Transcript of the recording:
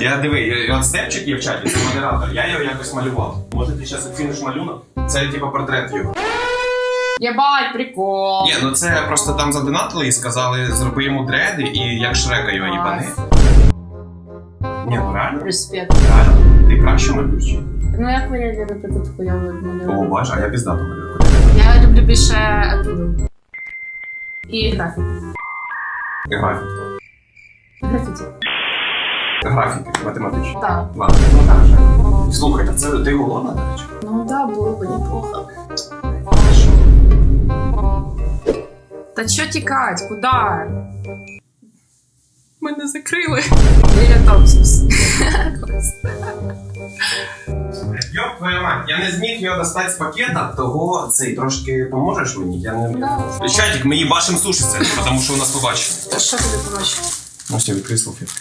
Я диви, от степчик є в чаті, це модератор. Я його якось малював. Може ти зараз оціниш малюнок? Це типу портрет його. Єбать, прикол. Ні, ну це просто там задонатили і сказали, зроби йому дреди і як Шрека його їбани. Ні, ну реально, Респект. реально. Ти краще малюєш? Ну як ви любите тут хуйову О, бачиш, а я піздато малюю. Я люблю більше етуду. І графіки. Графіки. Графіті. Графіки, математичні. Так. Ладно, ну так же. Слухай, а це ти голодна, до речі? Ну да, було б неплохо. Та чо тікать? Куда? Мене закрили. Біля Топсус. Йоп, твоя мать, я не зміг його достати з пакета, того цей трошки поможеш мені? Я не. Да. Чатик, ми їбашим суші це, тому що у нас побачення. Що тобі помочь? Ну, все, відкрий салфетки.